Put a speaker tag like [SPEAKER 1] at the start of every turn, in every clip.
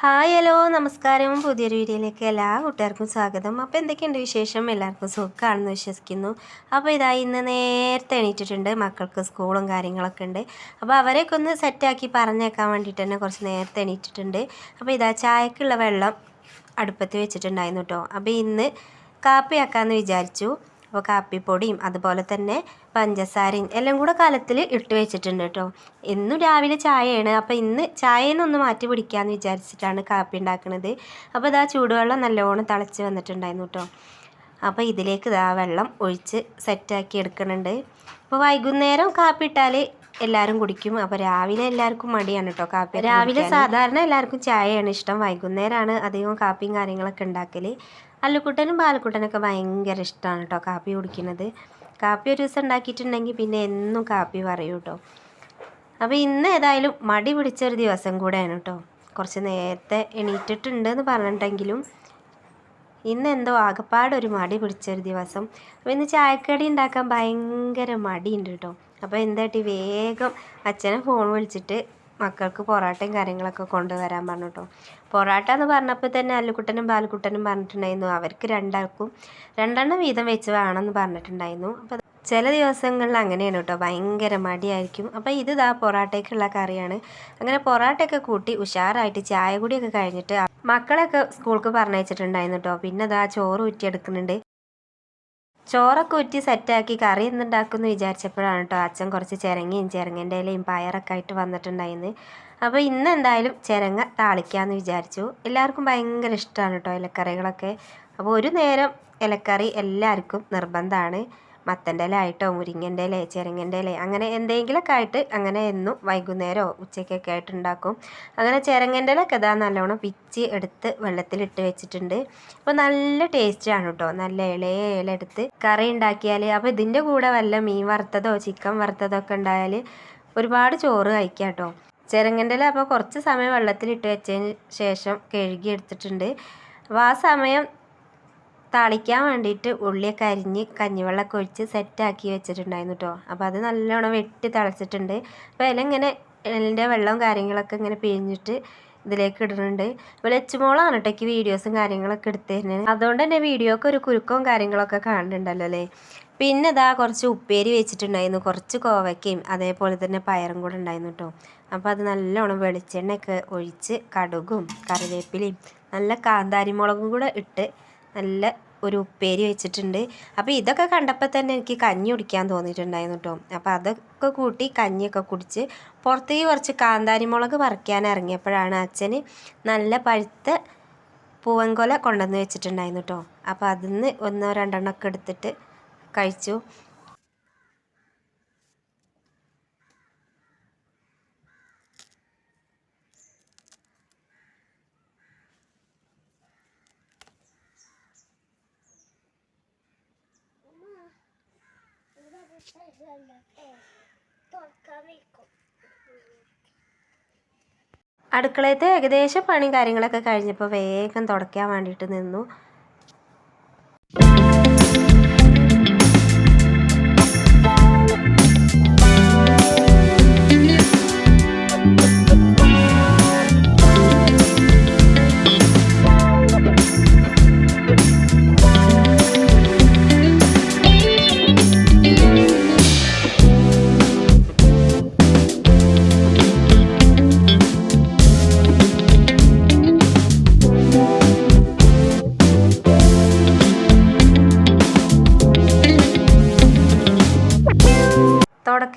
[SPEAKER 1] Hi hello നമസ്കാരം. പുതിയൊരു വീഡിയോയിലേക്ക് എല്ലാ കൂട്ടുകാർക്കും സ്വാഗതം. അപ്പോൾ എന്തൊക്കെയുണ്ട് വിശേഷം? എല്ലാവർക്കും സുഖമാണെന്ന് വിശ്വസിക്കുന്നു. അപ്പോൾ ഇതാ ഇന്ന് നേരത്തെ എണീറ്റിട്ടുണ്ട്. മക്കൾക്ക് സ്കൂളും കാര്യങ്ങളൊക്കെ ഉണ്ട്. അപ്പോൾ അവരെയൊക്കെ ഒന്ന് സെറ്റാക്കി പറഞ്ഞേക്കാൻ വേണ്ടിയിട്ട് തന്നെ കുറച്ച് നേരത്തെ എണീറ്റിട്ടുണ്ട്. അപ്പോൾ ഇതാ ചായക്കുള്ള വെള്ളം അടുപ്പത്ത് വെച്ചിട്ടുണ്ടായിരുന്നു കേട്ടോ. അപ്പോൾ ഇന്ന് കാപ്പിയാക്കാമെന്ന് വിചാരിച്ചു. അപ്പോൾ കാപ്പിപ്പൊടിയും അതുപോലെ തന്നെ പഞ്ചസാരയും എല്ലാം കൂടെ കലത്തിൽ ഇട്ട് വെച്ചിട്ടുണ്ട് കേട്ടോ. എന്നും രാവിലെ ചായയാണ്. അപ്പോൾ ഇന്ന് ചായയിൽ ഒന്ന് മാറ്റി പിടിക്കാമെന്ന് വിചാരിച്ചിട്ടാണ് കാപ്പി ഉണ്ടാക്കുന്നത് അപ്പോൾ ഇതാ ചൂടുവെള്ളം നല്ലോണം തിളച്ച് വന്നിട്ടുണ്ടായിരുന്നു കേട്ടോ. അപ്പോൾ ഇതിലേക്ക് ഇതാ വെള്ളം ഒഴിച്ച് സെറ്റാക്കി എടുക്കുന്നുണ്ട്. അപ്പോൾ വൈകുന്നേരം കാപ്പി ഇട്ടാൽ എല്ലാവരും കുടിക്കും. അപ്പോൾ രാവിലെ എല്ലാവർക്കും മടിയാണ് കേട്ടോ കാപ്പി രാവിലെ സാധാരണ എല്ലാവർക്കും ചായയാണ് ഇഷ്ടം. വൈകുന്നേരമാണ് അധികം കാപ്പിയും കാര്യങ്ങളൊക്കെ ഉണ്ടാക്കൽ അല്ലുക്കുട്ടനും പാലക്കുട്ടനൊക്കെ ഭയങ്കര ഇഷ്ടമാണ് കേട്ടോ കാപ്പി കുടിക്കുന്നത്. കാപ്പി ഒരു ദിവസം ഉണ്ടാക്കിയിട്ടുണ്ടെങ്കിൽ പിന്നെ എന്നും കാപ്പി പറയൂ കേട്ടോ അപ്പോൾ ഇന്ന് ഏതായാലും മടി പിടിച്ചൊരു ദിവസം കൂടെയാണ് കേട്ടോ കുറച്ച് നേരത്തെ എണീറ്റിട്ടുണ്ട് എന്ന് പറഞ്ഞിട്ടെങ്കിലും ഇന്ന് എന്തോ ആകപ്പാട് ഒരു മടി പിടിച്ചൊരു ദിവസം. അപ്പോൾ ഇന്ന് ചായക്കടി ഉണ്ടാക്കാൻ ഭയങ്കര മടിയുണ്ട് കേട്ടോ അപ്പോൾ എന്താട്ടി വേഗം അച്ഛനെ ഫോൺ വിളിച്ചിട്ട് മക്കൾക്ക് പൊറോട്ടയും കാര്യങ്ങളൊക്കെ കൊണ്ടുവരാൻ പറഞ്ഞു കേട്ടോ പൊറോട്ട എന്ന് പറഞ്ഞപ്പോൾ തന്നെ അല്ലുക്കുട്ടനും ബാലുക്കുട്ടനും പറഞ്ഞിട്ടുണ്ടായിരുന്നു. അവർക്ക് രണ്ടാൾക്കും രണ്ടെണ്ണം വീതം വെച്ച് വേണമെന്ന് പറഞ്ഞിട്ടുണ്ടായിരുന്നു. അപ്പോൾ ചില ദിവസങ്ങളിൽ അങ്ങനെയാണ് കേട്ടോ ഭയങ്കര മടിയായിരിക്കും. അപ്പോൾ ഇത് ഇതാ പൊറോട്ടയ്ക്കുള്ള കറിയാണ്. അങ്ങനെ പൊറോട്ടയൊക്കെ കൂട്ടി ഉഷാറായിട്ട് ചായ കൂടിയൊക്കെ കഴിഞ്ഞിട്ട് മക്കളൊക്കെ സ്കൂൾക്ക് പറഞ്ഞയച്ചിട്ടുണ്ടായിരുന്നു കേട്ടോ പിന്നെ ഇതാ ചോറ് ഊറ്റിയെടുക്കുന്നുണ്ട്. ചോറൊക്കെ ഊറ്റി സെറ്റാക്കി കറി എന്തുണ്ടാക്കുമെന്ന് വിചാരിച്ചപ്പോഴാണ് കേട്ടോ അച്ഛൻ കുറച്ച് ചിരങ്ങയും ചിരങ്ങന്റെ ഇലയും പയറൊക്കെ ആയിട്ട് വന്നിട്ടുണ്ടായിരുന്നു അപ്പോൾ ഇന്ന് എന്തായാലും ചിരങ്ങ താളിക്കാമെന്ന് വിചാരിച്ചു. എല്ലാവർക്കും ഭയങ്കര ഇഷ്ടമാണ് കേട്ടോ ഇലക്കറികളൊക്കെ. അപ്പോൾ ഒരു നേരം ഇലക്കറി എല്ലാവർക്കും നിർബന്ധമാണ്. മത്തന്റെ ഇല ആയിട്ടോ മുരിങ്ങന്റെ ഇല ചിരങ്ങന്റെ ഇല അങ്ങനെ എന്തെങ്കിലുമൊക്കെ ആയിട്ട് അങ്ങനെ എന്നും വൈകുന്നേരമോ ഉച്ചയ്ക്കൊക്കെ ആയിട്ട് ഉണ്ടാക്കും. അങ്ങനെ ചിരങ്ങന്റെ ഇലയൊക്കെ ഇതാ നല്ലോണം പിച്ചി എടുത്ത് വെള്ളത്തിലിട്ട് വെച്ചിട്ടുണ്ട്. അപ്പോൾ നല്ല ടേസ്റ്റാണ് കേട്ടോ നല്ല ഇളയ ഇല എടുത്ത് കറി ഉണ്ടാക്കിയാൽ അപ്പോൾ ഇതിന്റെ കൂടെ വല്ല മീൻ വറുത്തതോ ചിക്കൻ വറുത്തതോ ഒക്കെ ഉണ്ടായാൽ ഒരുപാട് ചോറ് കഴിക്കാം കേട്ടോ ചിരങ്ങന്റെ ഇല അപ്പോൾ കുറച്ച് സമയം വെള്ളത്തിലിട്ട് വെച്ചതിന് ശേഷം കഴുകി എടുത്തിട്ടുണ്ട്. അപ്പോൾ ആ സമയം താളിക്കാൻ വേണ്ടിയിട്ട് ഉള്ളിയൊക്കെ അരിഞ്ഞ് കഞ്ഞിവെള്ളമൊക്കെ ഒഴിച്ച് സെറ്റാക്കി വെച്ചിട്ടുണ്ടായിരുന്നു കേട്ടോ അപ്പോൾ അത് നല്ലോണം വെട്ടി തിളച്ചിട്ടുണ്ട്. അപ്പോൾ ഇങ്ങനെ എല്ലിന്റെ വെള്ളവും കാര്യങ്ങളൊക്കെ ഇങ്ങനെ പിഴിഞ്ഞിട്ട് ഇതിലേക്ക് ഇടുന്നുണ്ട്. അപ്പോൾ ലച്ചുമോളാണ് കേട്ടോ വീഡിയോസും കാര്യങ്ങളൊക്കെ എടുത്തു അതുകൊണ്ട് തന്നെ വീഡിയോക്ക് ഒരു കുരുക്കവും കാര്യങ്ങളൊക്കെ കാണുന്നുണ്ടല്ലോ അല്ലേ? പിന്നെ ഇതാ കുറച്ച് ഉപ്പേരി വെച്ചിട്ടുണ്ടായിരുന്നു. കുറച്ച് കോവയ്ക്കയും അതേപോലെ തന്നെ പയറും കൂടെ ഉണ്ടായിരുന്നു കേട്ടോ അപ്പോൾ അത് നല്ലോണം വെളിച്ചെണ്ണയൊക്കെ ഒഴിച്ച് കടുകും കറിവേപ്പിലയും നല്ല കാന്താരി മുളകും കൂടെ ഇട്ട് നല്ല ഒരു ഉപ്പേരി വെച്ചിട്ടുണ്ട്. അപ്പോൾ ഇതൊക്കെ കണ്ടപ്പോൾ തന്നെ എനിക്ക് കഞ്ഞി കുടിക്കാൻ തോന്നിയിട്ടുണ്ടായിരുന്നു കേട്ടോ അപ്പോൾ അതൊക്കെ കൂട്ടി കഞ്ഞിയൊക്കെ കുടിച്ച് പുറത്തേക്ക് കുറച്ച് കാന്താരി മുളക് പറിക്കാൻ ഇറങ്ങിയപ്പോഴാണ് അച്ഛന് നല്ല പഴുത്ത പൂവൻകൊല കൊണ്ടുവന്ന് വെച്ചിട്ടുണ്ടായിരുന്നു കേട്ടോ അപ്പോൾ അതിൽ നിന്ന് ഒന്നോ രണ്ടെണ്ണമൊക്കെ എടുത്തിട്ട് കഴിച്ചു. അടുക്കളയത്തെ ഏകദേശം പണി കാര്യങ്ങളൊക്കെ കഴിഞ്ഞപ്പോൾ വേഗം തുടയ്ക്കാൻ വേണ്ടിയിട്ട് നിന്നു.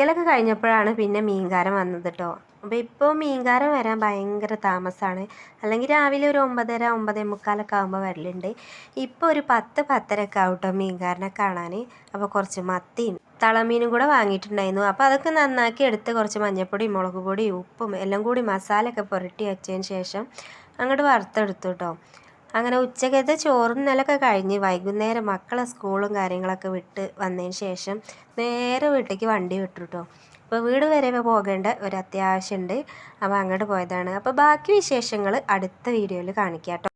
[SPEAKER 1] തുടക്കലൊക്കെ കഴിഞ്ഞപ്പോഴാണ് പിന്നെ മീൻകാരം വന്നത് കേട്ടോ അപ്പോൾ ഇപ്പോൾ മീൻകാരം വരാൻ ഭയങ്കര താമസമാണ് അല്ലെങ്കിൽ രാവിലെ ഒരു ഒമ്പതര ഒമ്പതേ മുക്കാലൊക്കെ ആകുമ്പോൾ വരലുണ്ട്. ഇപ്പോൾ ഒരു പത്ത് പത്തരയൊക്കെ ആവും കേട്ടോ മീൻകാരനെ കാണാൻ അപ്പോൾ കുറച്ച് മത്തിയും തളമീനും കൂടെ വാങ്ങിയിട്ടുണ്ടായിരുന്നു. അപ്പോൾ അതൊക്കെ നന്നാക്കി എടുത്ത് കുറച്ച് മഞ്ഞൾപ്പൊടി മുളക് പൊടി ഉപ്പും എല്ലാം കൂടി മസാലയൊക്കെ പുരട്ടി വെച്ചതിന് ശേഷം അങ്ങോട്ട് വറുത്തെടുത്തു കേട്ടോ അങ്ങനെ ഉച്ചക്കത്തെ ചോറുന്നലൊക്കെ കഴിഞ്ഞ് വൈകുന്നേരം മക്കളെ സ്കൂളും കാര്യങ്ങളൊക്കെ വിട്ട് വന്നതിന് ശേഷം നേരെ വീട്ടിലേക്ക് വണ്ടി വിട്ടു കേട്ടോ അപ്പോൾ വീട് വരെ പോകേണ്ട ഒരു അത്യാവശ്യമുണ്ട് അപ്പോൾ അങ്ങോട്ട് പോയതാണ്. അപ്പോൾ ബാക്കി വിശേഷങ്ങൾ അടുത്ത വീഡിയോയിൽ കാണിക്കാം